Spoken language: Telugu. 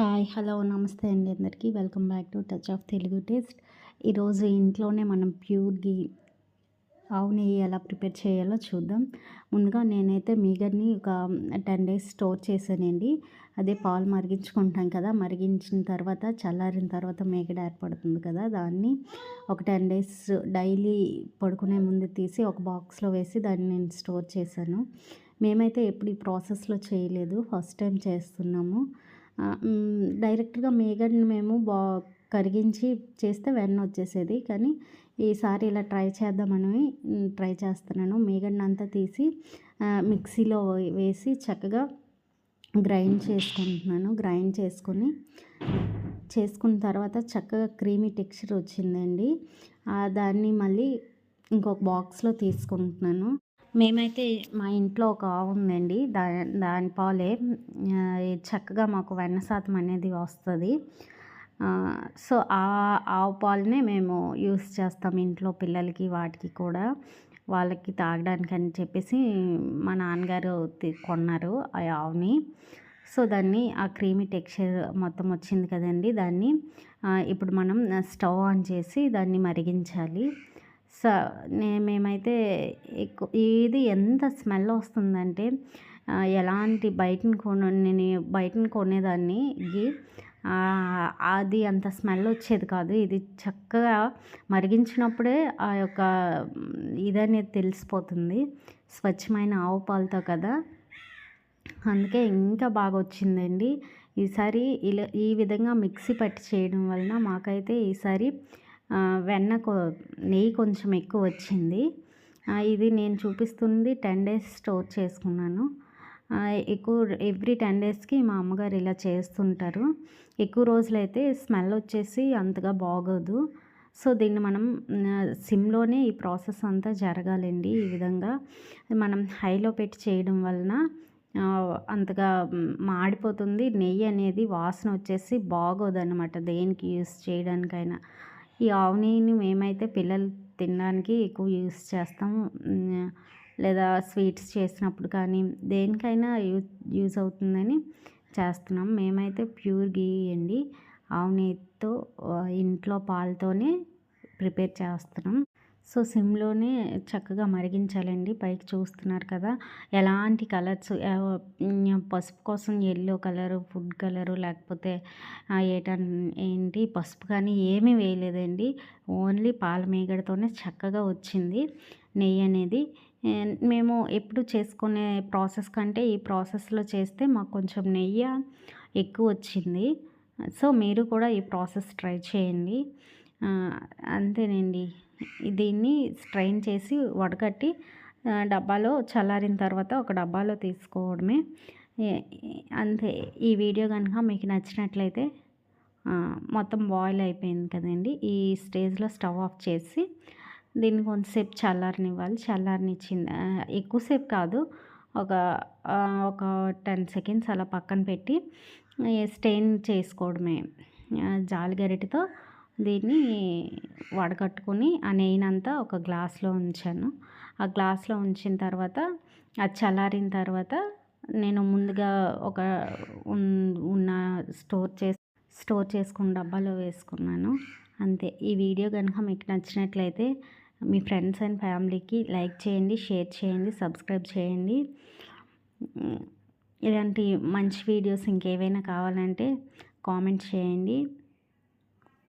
హాయ్ హలో నమస్తే అండి అందరికీ. Welcome back to touch of Telugu taste. ఈరోజు ఇంట్లోనే మనం ప్యూర్ గీ ఆవు నెయ్యి ఎలా ప్రిపేర్ చేయాలో చూద్దాం. ముందుగా నేనైతే మీగర్ని ఒక టెన్ డేస్ స్టోర్ చేశానండి. అదే పాలు మరిగించుకుంటాం కదా మరిగించిన తర్వాత చల్లారిన తర్వాత మేగడ ఏర్పడుతుంది కదా దాన్ని ఒక టెన్ డేస్ డైలీ పడుకునే ముందు తీసి ఒక బాక్స్లో వేసి దాన్ని నేను స్టోర్ చేశాను. మేమైతే ఎప్పుడు ఈ ప్రాసెస్లో చేయలేదు ఫస్ట్ టైం చేస్తున్నాము. డైరెక్ట్గా మేగడ్ని మేము బా కరిగించి చేస్తే వెన్న వచ్చేసేది. కానీ ఈసారి ఇలా ట్రై చేద్దామని ట్రై చేస్తున్నాను. మేగడ్ని అంతా తీసి మిక్సీలో వేసి చక్కగా గ్రైండ్ చేసుకుంటున్నాను. గ్రైండ్ చేసుకొని చేసుకున్న తర్వాత చక్కగా క్రీమీ టెక్స్చర్ వచ్చిందండి. దాన్ని మళ్ళీ ఇంకొక బాక్స్లో తీసుకుంటున్నాను. మేమైతే మా ఇంట్లో ఒక ఆవు ఉందండి. దా దాని పాలే చక్కగా మాకు వెన్న శాతం అనేది వస్తుంది. సో ఆ ఆవు పాలనే మేము యూస్ చేస్తాం ఇంట్లో పిల్లలకి వాటికి కూడా. వాళ్ళకి తాగడానికి అని చెప్పేసి మా నాన్నగారు కొన్నారు ఆ ఆవుని. సో దాన్ని ఆ క్రీమీ టెక్స్చర్ మొత్తం వచ్చింది కదండి దాన్ని. ఇప్పుడు మనం స్టవ్ ఆన్ చేసి దాన్ని మరిగించాలి. స నే మేమైతే ఎక్కువ ఇది ఎంత స్మెల్ వస్తుందంటే ఎలాంటి బయటని కొను నేను బయటని కొనేదాన్ని. ఇది అది అంత స్మెల్ వచ్చేది కాదు. ఇది చక్కగా మరిగించినప్పుడే ఆ యొక్క ఇదనేది తెలిసిపోతుంది. స్వచ్ఛమైన ఆవు పాలతో కదా. అందుకే ఇంకా బాగా వచ్చిందండి. ఈసారి ఇలా ఈ విధంగా మిక్సీ పట్టి చేయడం వలన మాకైతే ఈసారి వెన్న నెయ్యి కొంచెం ఎక్కువ వచ్చింది. ఇది నేను చూపిస్తుంది టెన్ డేస్ స్టోర్ చేసుకున్నాను. ఎక్కువ ఎవ్రీ టెన్ డేస్కి మా అమ్మగారు ఇలా చేస్తుంటారు. ఎక్కువ రోజులైతే స్మెల్ వచ్చేసి అంతగా బాగోదు. సో దీన్ని మనం సిమ్లోనే ఈ ప్రాసెస్ అంతా జరగాలండి ఈ విధంగా. మనం హైలో పెట్టి చేయడం వలన అంతగా మాడిపోతుంది. నెయ్యి అనేది వాసన వచ్చేసి బాగోదన్నమాట దేనికి యూస్ చేయడానికైనా. ఈ ఆవు నెయ్యిని మేమైతే పిల్లలు తినడానికి ఎక్కువ యూస్ చేస్తాం. లేదా స్వీట్స్ చేసినప్పుడు కానీ దేనికైనా యూజ్ యూజ్ అవుతుందని చేస్తున్నాం. మేమైతే ప్యూర్ గీ అండి. ఆవు నెయ్యితో ఇంట్లో పాలతోనే ప్రిపేర్ చేస్తున్నాం. సో సిమ్లోనే చక్కగా మరిగించాలండి. పైకి చూస్తున్నారు కదా ఎలాంటి కలర్స్ పసుపు కోసం ఎల్లో కలరు ఫుడ్ కలరు లేకపోతే ఏటన్ ఏంటి పసుపు కానీ ఏమీ వేయలేదండి. ఓన్లీ పాల మేగడతోనే చక్కగా వచ్చింది నెయ్యి అనేది. మేము ఎప్పుడు చేసుకునే ప్రాసెస్ కంటే ఈ ప్రాసెస్లో చేస్తే మాకు కొంచెం నెయ్యి ఎక్కువ వచ్చింది. సో మీరు కూడా ఈ ప్రాసెస్ ట్రై చేయండి. అంతేనండి. దీన్ని స్ట్రైన్ చేసి వడకట్టి డబ్బాలో చల్లారిన తర్వాత ఒక డబ్బాలో తీసుకోవడమే. అంతే. ఈ వీడియో కనుక మీకు నచ్చినట్లయితే మొత్తం బాయిల్ అయిపోయింది కదండి. ఈ స్టేజ్లో స్టవ్ ఆఫ్ చేసి దీన్ని కొంతసేపు చల్లారనివ్వాలి. చల్లారనిచ్చింది ఎక్కువసేపు కాదు ఒక ఒక టెన్ సెకండ్స్ అలా పక్కన పెట్టి స్టెయిన్ చేసుకోవడమే. జాలి గరిటతో దీన్ని వడకట్టుకుని ఆ నెయ్యినంతా ఒక గ్లాస్లో ఉంచాను. ఆ గ్లాస్లో ఉంచిన తర్వాత అది చల్లారిన తర్వాత నేను ముందుగా ఒక ఉన్న స్టోర్ చేసి స్టోర్ చేసుకున్న డబ్బాలో వేసుకున్నాను. అంతే. ఈ వీడియో కనుక మీకు నచ్చినట్లయితే మీ ఫ్రెండ్స్ అండ్ ఫ్యామిలీకి లైక్ చేయండి షేర్ చేయండి సబ్స్క్రైబ్ చేయండి. ఇలాంటి మంచి వీడియోస్ ఇంకేవైనా కావాలంటే కామెంట్ చేయండి.